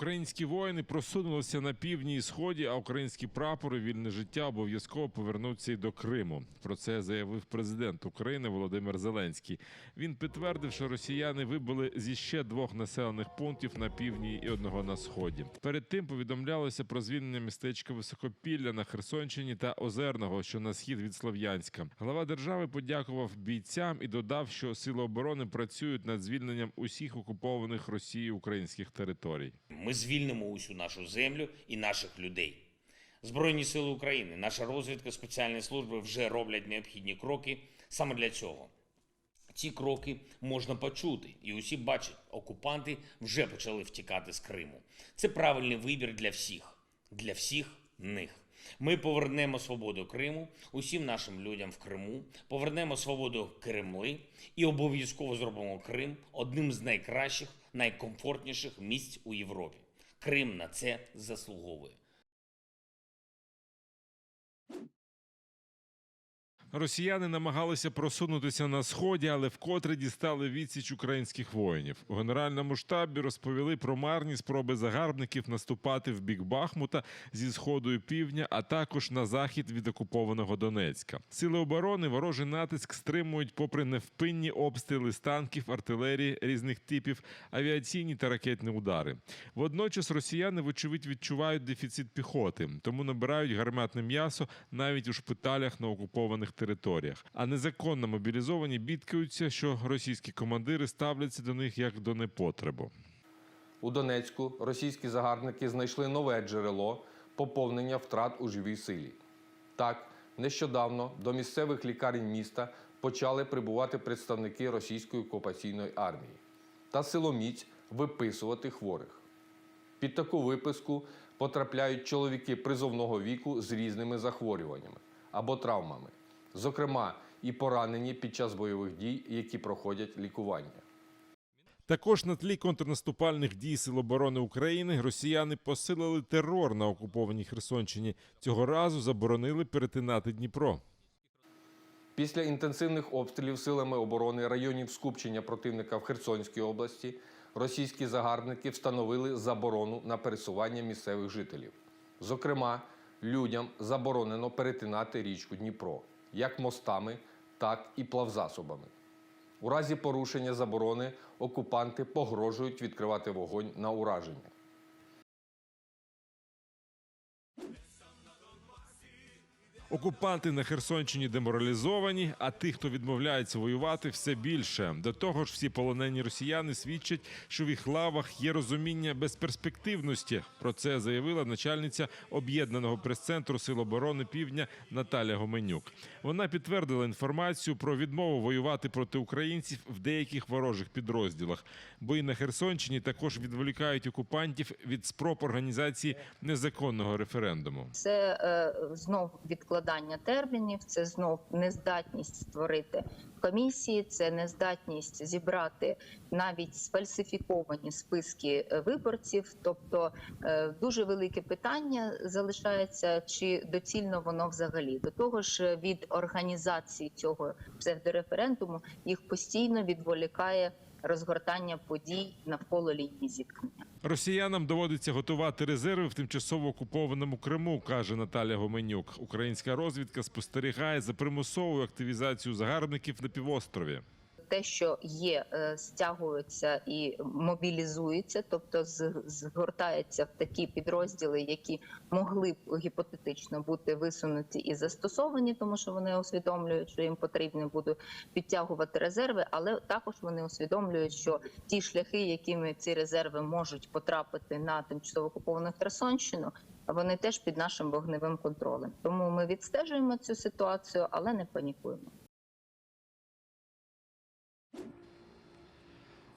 Українські воїни просунулися на півдні і сході, а українські прапори вільне життя обов'язково повернуться і до Криму. Про це заявив президент України Володимир Зеленський. Він підтвердив, що росіяни вибили зі ще двох населених пунктів на півдні і одного на сході. Перед тим повідомлялося про звільнення містечка Високопілля на Херсонщині та Озерного, що на схід від Слов'янська. Глава держави подякував бійцям і додав, що сили оборони працюють над звільненням усіх окупованих Росією українських територій. Ми звільнимо усю нашу землю і наших людей. Збройні сили України, наша розвідка, спеціальні служби вже роблять необхідні кроки саме для цього. Ці кроки можна почути, і усі бачать, окупанти вже почали втікати з Криму. Це правильний вибір для всіх, для всіх них. Ми повернемо свободу Криму усім нашим людям в Криму, повернемо свободу Кремли і обов'язково зробимо Крим одним з найкращих, найкомфортніших місць у Європі. Крим на це заслуговує. Росіяни намагалися просунутися на сході, але вкотре дістали відсіч українських воїнів. У генеральному штабі розповіли про марні спроби загарбників наступати в бік Бахмута зі сходу і півдня, а також на захід від окупованого Донецька. Сили оборони ворожий натиск стримують, попри невпинні обстріли з танків, артилерії різних типів, авіаційні та ракетні удари. Водночас росіяни, вочевидь, відчувають дефіцит піхоти, тому набирають гарматне м'ясо навіть у шпиталях на окупованих територіях. А незаконно мобілізовані бідкаються, що російські командири ставляться до них як до непотребу. У Донецьку російські загарбники знайшли нове джерело поповнення втрат у живій силі. Так, нещодавно до місцевих лікарень міста почали прибувати представники російської окупаційної армії та силоміць виписувати хворих. Під таку виписку потрапляють чоловіки призовного віку з різними захворюваннями або травмами, зокрема і поранені під час бойових дій, які проходять лікування. Також на тлі контрнаступальних дій Сил оборони України росіяни посилили терор на окупованій Херсонщині. Цього разу заборонили перетинати Дніпро. Після інтенсивних обстрілів силами оборони районів скупчення противника в Херсонській області російські загарбники встановили заборону на пересування місцевих жителів. Зокрема, людям заборонено перетинати річку Дніпро як мостами, так і плавзасобами. У разі порушення заборони окупанти погрожують відкривати вогонь на ураження. Окупанти на Херсонщині деморалізовані, а тих, хто відмовляється воювати, все більше. До того ж, всі полонені росіяни свідчать, що в їх лавах є розуміння безперспективності. Про це заявила начальниця об'єднаного прес-центру Сил оборони Півдня Наталя Гоменюк. Вона підтвердила інформацію про відмову воювати проти українців в деяких ворожих підрозділах. Бої на Херсонщині також відволікають окупантів від спроб організації незаконного референдуму. це е, знов відкладання термінів, це знов нездатність створити комісії, це нездатність зібрати навіть сфальсифіковані списки е, виборців. Тобто е, дуже велике питання залишається, чи доцільно воно взагалі. До того ж, від організації цього псевдореферендуму їх постійно відволікає розгортання подій навколо лінії зіткнення. Росіянам доводиться готувати резерви в тимчасово окупованому Криму, каже Наталя Гоменюк. Українська розвідка спостерігає за примусовою активізацією загарбників на півострові. Те, що є, е, стягується і мобілізується, тобто згортається в такі підрозділи, які могли б гіпотетично бути висунуті і застосовані, тому що вони усвідомлюють, що їм потрібно буде підтягувати резерви, але також вони усвідомлюють, що ті шляхи, якими ці резерви можуть потрапити на тимчасово окуповану Херсонщину. Вони теж під нашим вогневим контролем. Тому ми відстежуємо цю ситуацію, але не панікуємо.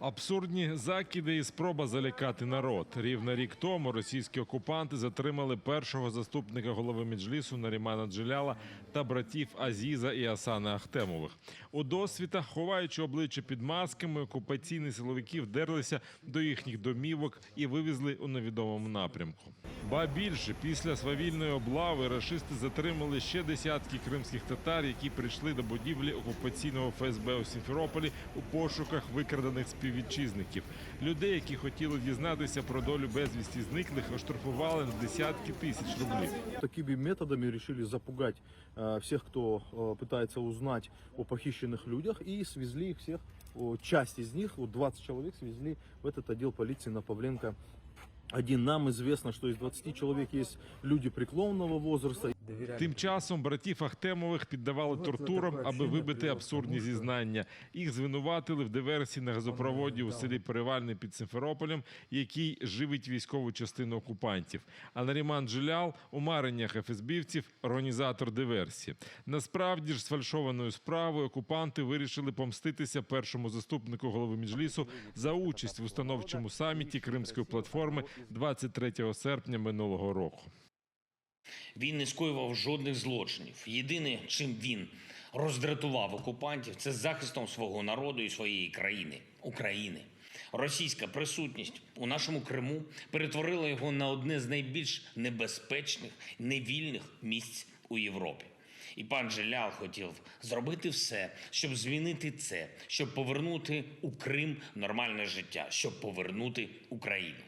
Абсурдні закиди і спроба залякати народ. Рівно рік тому російські окупанти затримали першого заступника голови Меджлісу Нарімана Джиляла та братів Азіза і Асана Ахтемових. У досвіта, ховаючи обличчя під масками, окупаційні силовики вдерлися до їхніх домівок і вивезли у невідомому напрямку. Ба більше, після свавільної облави рашисти затримали ще десятки кримських татар, які прийшли до будівлі окупаційного ФСБ у Сімферополі у пошуках викрадених співвітчизників. Людей, які хотіли дізнатися про долю безвісті зниклих, оштрафували на десятки тисяч рублів. Такими методами решили запугать э, всех, кто э, пытается узнать о похищенных людях, и свезли их всех, о, часть из них, вот 20 человек, свезли в этот отдел полиции на Павленко. Один нам известно, что из 20 человек есть люди преклонного возраста. Тим часом братів Ахтемових піддавали тортурам, аби вибити абсурдні зізнання. Їх звинуватили в диверсії на газопроводі у селі Перевальне під Симферополем, який живить військову частину окупантів. А Наріман Джилял у мареннях ФСБівців – організатор диверсії. Насправді ж, сфальшованою справою окупанти вирішили помститися першому заступнику голови Меджлісу за участь в установчому саміті Кримської платформи 23 серпня минулого року. Він не скоював жодних злочинів. Єдине, чим він роздратував окупантів, це захистом свого народу і своєї країни України. Російська присутність у нашому Криму перетворила його на одне з найбільш небезпечних, невільних місць у Європі. І пан Джелял хотів зробити все, щоб змінити це, щоб повернути у Крим нормальне життя, щоб повернути Україну.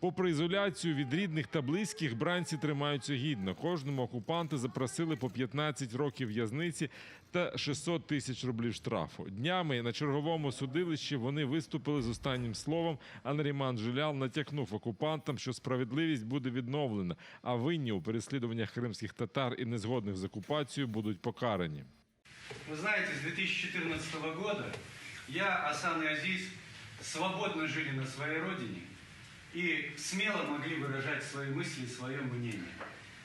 Попри ізоляцію від рідних та близьких, бранці тримаються гідно. Кожному окупанти запросили по 15 років в'язниці та 600 тисяч рублів штрафу. Днями на черговому судилищі вони виступили з останнім словом. А Наріман Жилял натякнув окупантам, що справедливість буде відновлена, а винні у переслідуваннях кримських татар і незгодних з окупацією будуть покарані. Вы знаете, с 2014 года я, Асан и Азиз свободно жили на своей родине и смело могли выражать свои мысли и свое мнение.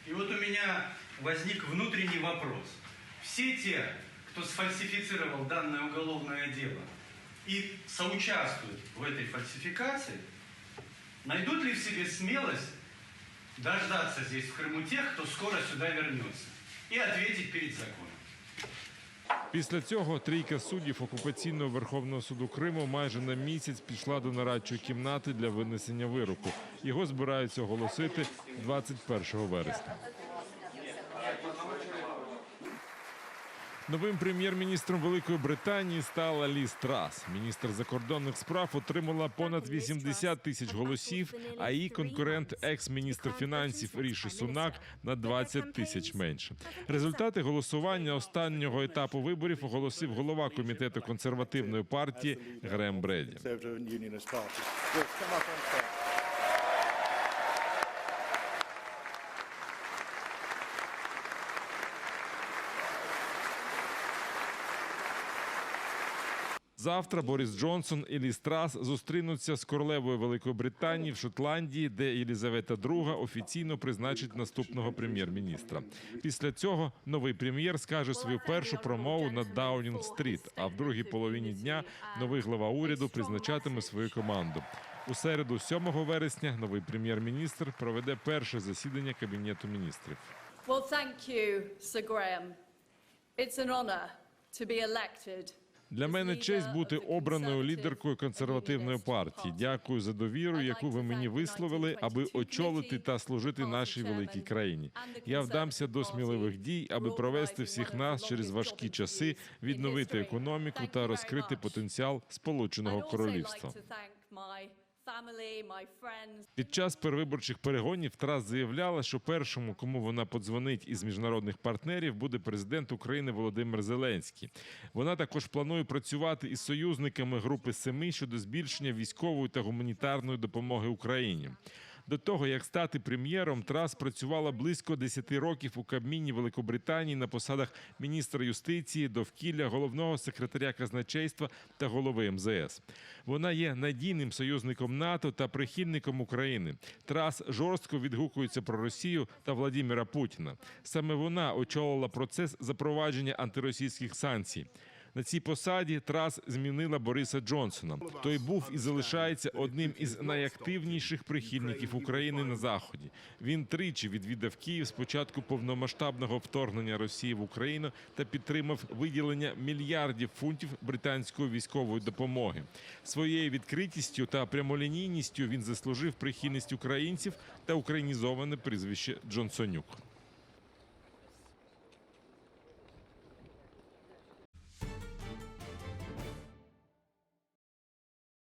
И вот у меня возник внутренний вопрос. Все те, кто сфальсифицировал данное уголовное дело и соучаствуют в этой фальсификации, найдут ли в себе смелость дождаться здесь, в Крыму, тех, кто скоро сюда вернется, и ответить перед законом? Після цього трійка суддів окупаційного Верховного суду Криму майже на місяць пішла до нарадчої кімнати для винесення вироку. Його збираються оголосити 21 вересня. Новим прем'єр-міністром Великої Британії стала Ліз Трас. Міністр закордонних справ отримала понад 80 тисяч голосів, а її конкурент, екс-міністр фінансів Ріші Сунак, на 20 тисяч менше. Результати голосування останнього етапу виборів оголосив голова комітету консервативної партії Грем Бреді. Завтра Борис Джонсон і Ліз Трас зустрінуться з королевою Великої Британії в Шотландії, де Єлізавета II офіційно призначить наступного прем'єр-міністра. Після цього новий прем'єр скаже свою першу промову на Даунінг-стріт. А в другій половині дня новий глава уряду призначатиме свою команду. У середу, 7 вересня, новий прем'єр-міністр проведе перше засідання кабінету міністрів. Well, thank you, Sir Graham. It's an honour to be elected. Для мене честь бути обраною лідеркою консервативної партії. Дякую за довіру, яку ви мені висловили, аби очолити та служити нашій великій країні. Я вдамся до сміливих дій, аби провести всіх нас через важкі часи, відновити економіку та розкрити потенціал Сполученого Королівства. Під час перевиборчих перегонів Трас заявляла, що першому, кому вона подзвонить із міжнародних партнерів, буде президент України Володимир Зеленський. Вона також планує працювати із союзниками групи Семи щодо збільшення військової та гуманітарної допомоги Україні. До того як стати прем'єром, Трас працювала близько 10 років у Кабміні Великобританії на посадах міністра юстиції, довкілля, головного секретаря казначейства та голови МЗС. Вона є надійним союзником НАТО та прихильником України. Трас жорстко відгукується про Росію та Владіміра Путіна. Саме вона очолила процес запровадження антиросійських санкцій. На цій посаді Трас змінила Бориса Джонсона. Той був і залишається одним із найактивніших прихильників України на заході. Він тричі відвідав Київ з початку повномасштабного вторгнення Росії в Україну та підтримав виділення мільярдів фунтів британської військової допомоги. Своєю відкритістю та прямолінійністю він заслужив прихильність українців та українізоване прізвище Джонсонюк.